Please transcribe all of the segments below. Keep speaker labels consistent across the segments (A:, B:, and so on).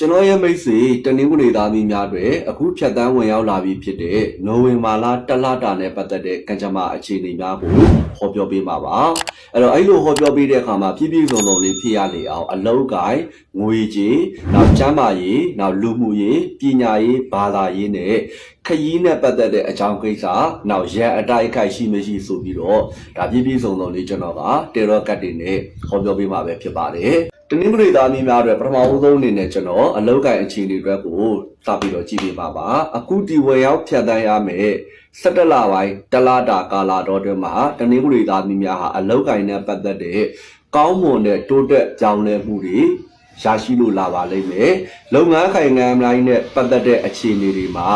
A: ကျွန်တော်ရဲ့မိတ်ဆွေတနင်္ဂနွေသားသမီးများတွေအခုဖြတ်တန်းဝင်ရောက်လာပြီဖြစ်တဲ့နိုဝင်ဘာလတလတာနဲ့ပတ်သက်တဲ့ကံကြမ္မာအခြေအနေများကိုဟောပြောပေးမှာပါအဲ့တော့အဲ့လိုဟောပြောပေးတဲ့အခါမှာပြည့်ပြည့်စုံစုံလေးဖြစ်ရလေအောင်အလုံးကိုင်းငွေကြေးနောက်ကျန်းမာရေးနောက်လူမှုရေးပညာရေးဘာသာရေးနဲ့ခရီးနဲ့ပတ်သက်တဲ့အကြောင်းကိစ္စနောက်ရန်အတိုက်အခိုက်ရှိမရှိဆိုပြီးတော့ဒါပြည့်ပြည့်စုံစုံလေးကျွန်တော်ကတေရောကတ်တွေနဲ့ဟောပြောပေးမှာပဲဖြစ်ပါတယ် တနင်္ဂနွေသားမျိုးများအတွက်ပထမဦးဆုံးအနေနဲ့ကျွန်တော်အလောက်ကိုင်အခြေအနေအတွက်ကိုစပြီးတော့ကြည့်ပြပါပါအခုဒီဝယ်ရောက်ဖြတ်တန်းရမယ်17လပိုင်းတလတာကာလာတော်တွင်မှာတနင်္ဂနွေသားမျိုးများဟာအလောက်ကိုင်နဲ့ပတ်သက်တဲ့ကောင်းမွန်တဲ့တိုးတက်ကြောင်းလဲမှုတွေရရှိလို့လာပါလိမ့်မယ်လုပ်ငန်းခိုင်ငံတိုင်းနဲ့ပတ်သက်တဲ့အခြေအနေတွေမှာ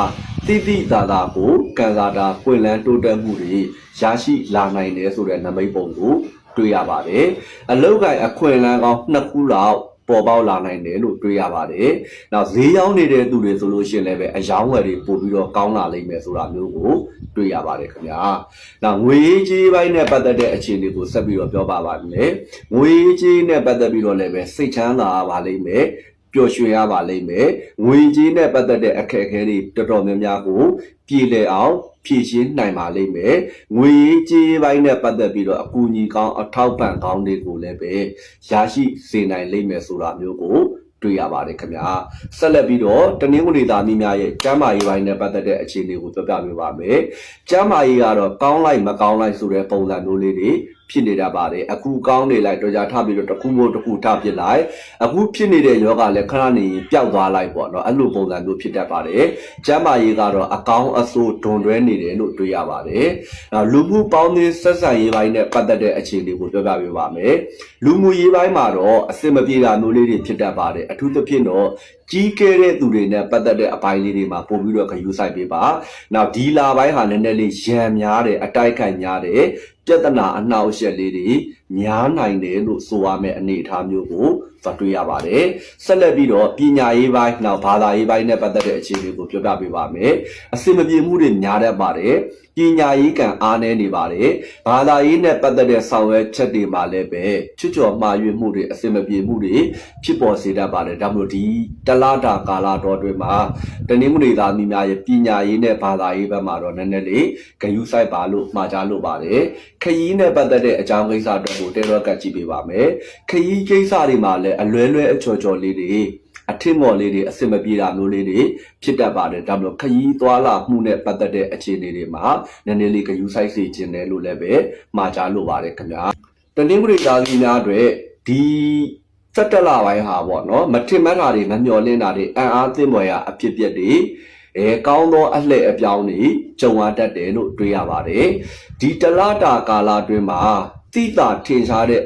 A: တိတိသာသာကိုကန်စားတာပွင့်လန်းတိုးတက်မှုတွေရရှိလာနိုင်တယ်ဆိုတဲ့နမိတ်ပုံကို တွေ့ရပါတယ်။အလောက်ကိုင်အခွင့်အလမ်းကောင်းနှစ်ခုလောက်ပေါ်ပေါက်လာနိုင်တယ်လို့တွေ့ရပါတယ်။နောက်ဈေးရောင်းနေတဲ့သူတွေဆိုလို့ရှိရင်လည်းပဲအယောင်းဝယ်တွေပို့ပြီးတော့ကောင်းလာလိမ့်မယ်ဆိုတာမျိုးကိုတွေ့ရပါတယ်ခင်ဗျာ။နောက်ငွေကြေးပိုင်းနဲ့ပတ်သက်တဲ့အခြေအနေကိုဆက်ပြီးတော့ပြောပါပါမယ်။ငွေကြေးနဲ့ပတ်သက်ပြီးတော့လည်းပဲစိတ်ချမ်းသာပါလိမ့်မယ်။ ပျော်ရွှင်ရပါလိမ့်မယ်။ငွေကြေးနဲ့ပတ်သက်တဲ့အခက်အခဲတွေတော်တော်များများကိုပြည်လည်အောင်ဖြည့်ရှင်းနိုင်ပါလိမ့်မယ်။ငွေကြေးပိုင်းနဲ့ပတ်သက်ပြီးတော့အကူအညီကောင်းအထောက်ပံ့ကောင်းတွေကိုလည်းပဲရရှိစေနိုင်လိမ့်မယ်ဆိုတာမျိုးကိုတွေ့ရပါတယ်ခင်ဗျာဆက်လက်ပြီးတော့တနင်္ဂနွေသားမိများရဲ့ကျမ်းမာရေးပိုင်းနဲ့ပတ်သက်တဲ့အခြေအနေကိုပြောပြပေးပါမယ်ကျမ်းမာရေးကတော့ကောင်းလိုက်မကောင်းလိုက်ဆိုတဲ့ပုံစံမျိုးလေးတွေဖြစ်နေတာပါတယ်အခုကောင်းနေလိုက်တော့ကြာထပ်ပြီးတော့တစ်ခုမို့တစ်ခုထပ်ဖြစ်လိုက်အခုဖြစ်နေတဲ့ယောဂလည်းခဏနေပျောက်သွားလိုက်ပေါ့နော်အဲ့လိုပုံစံမျိုးဖြစ်တတ်ပါတယ်ကျမ်းမာရေးကတော့အကောင်းအဆိုးဒွန်တွဲနေတယ်လို့တွေ့ရပါတယ်နောက်လူမှုပေါင်းသင်းဆက်ဆံရေးပိုင်းနဲ့ပတ်သက်တဲ့အခြေအနေကိုပြောပြပေးပါမယ်လူမှုရေးပိုင်းမှာတော့အစင်မပြေတာမျိုးလေးတွေဖြစ်တတ်ပါတယ်အထူးသဖြင့်တော့ ကြီးကဲတဲ့သူတွေနဲ့ပတ်သက်တဲ့အပိုင်းလေးတွေမှာပို့ပြီးတော့ခရူးဆိုင်ပေးပါနောက်ဒီလာပိုင်းဟာနည်းနည်းလေးရံများတယ်အတိုက်ခိုက်များတယ်ပြဿနာအနှောက်အယှက်လေးတွေများနိုင်တယ်လို့ဆိုရမယ့်အနေအထားမျိုးကို သွားတွေ့ရပါတယ်ဆက်လက်ပြီးတော့ပညာရေးပိုင်းနောက်ဘာသာရေးပိုင်းနဲ့ပတ်သက်တဲ့အခြေအနေကိုပြောပြပေးပါမယ်အစင်မပြေမှုတွေများတတ်ပါတယ်ပညာရေးကံအားနည်းနေပါတယ်ဘာသာရေးနဲ့ပတ်သက်တဲ့ဆောင်ရွက်ချက်တွေမှာလည်းပဲချွတ်ချော်မှားယွင်းမှုတွေအစင်မပြေမှုတွေဖြစ်ပေါ်စေတတ်ပါတယ်ဒါမျိုးဒီတလားတာကာလတော်တွေမှာတနင်္ဂနွေသားမိများရဲ့ပညာရေးနဲ့ဘာသာရေးဘက်မှာတော့နည်းနည်းလေးဂယုစိုက်ပါလို့မှာကြားလို့ပါတယ်ခရီးနဲ့ပတ်သက်တဲ့အကြောင်းကိစ္စတော့ကိုတဲတော့ကတ်ကြည့်ပေးပါမယ်ခရီးကိစ္စတွေမှာလည်းအလွဲလွဲအချော်ချော်လေးတွေအထင်မော်လေးတွေအစင်မပြေတာမျိုးလေးတွေဖြစ်တတ်ပါတယ်ဒါမျိုးခရီးသွားလာမှုနဲ့ပတ်သက်တဲ့အခြေအနေတွေမှာနည်းနည်းလေးဂယုစိုက်စေခြင်းတယ်လို့လည်းပဲမှာကြားလို့ပါတယ်ခင်ဗျာတနင်္ဂနွေသားသမီးများအတွက်ဒီစက်တက်လာပိုင်းဟာပေါ့နော်မထင်မှတ်တာတွေမမျှော်လင့်တာတွေအံ့အားသင့်ပေါ်ရာအဖြစ်အပျက်တွေအဲကောင်းသောအလှည့်အပြောင်းတွေကြုံရတတ်တယ်လို့တွေ့ရပါတယ်ဒီတလတာကာလအတွင်းမှာတိတာထင်ရှားတဲ့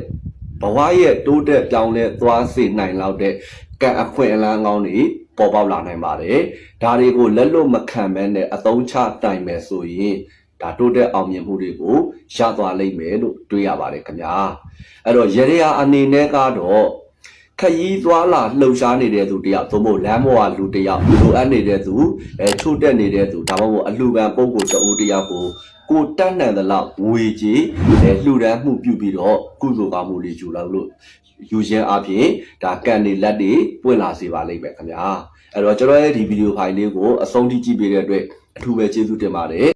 A: ဘဝရဲ့တိုးတက်ပြောင်းလဲသွားစေနိုင်လောက်တဲ့ကံအခွင့်အလမ်းကောင်းတွေပေါ်ပေါက်လာနိုင်ပါတယ်ဒါတွေကိုလက်လွတ်မခံဘဲနဲ့အသုံးချတိုင်မယ်ဆိုရင်ဒါတိုးတက်အောင်မြင်မှုတွေကိုရသွားလိမ့်မယ်လို့တွေးရပါတယ်ခင်ဗျာအဲ့တော့ရေရအနေနဲ့ကတော့ ခရီးသွားလာလှုပ်ရှားနေတဲ့သူတယောက်သို့မဟုတ်လမ်းပေါ်ကလူတယောက်လိုအပ်နေတဲ့သူအဲချို့တက်နေတဲ့သူဒါမှမဟုတ်အလှူခံပုံကိုယ်တအိုးတယောက်ကိုကိုတက်နိုင်သလောက်ငွေကြီးအဲလှူဒန်းမှုပြုပြီးတော့ကုသိုလ်ကောင်းမှုတွေယူလာလို့ယူခြင်းအပြင်ဒါကန်တွေလက်တွေပွင့်လာစေပါလိမ့်မယ်ခင်ဗျာအဲ့တော့ကျွန်တော်ရဲ့ဒီဗီဒီယိုဖိုင်လေးကိုအဆုံးထိကြည့်ပေးတဲ့အတွက်အထူးပဲကျေးဇူးတင်ပါတယ်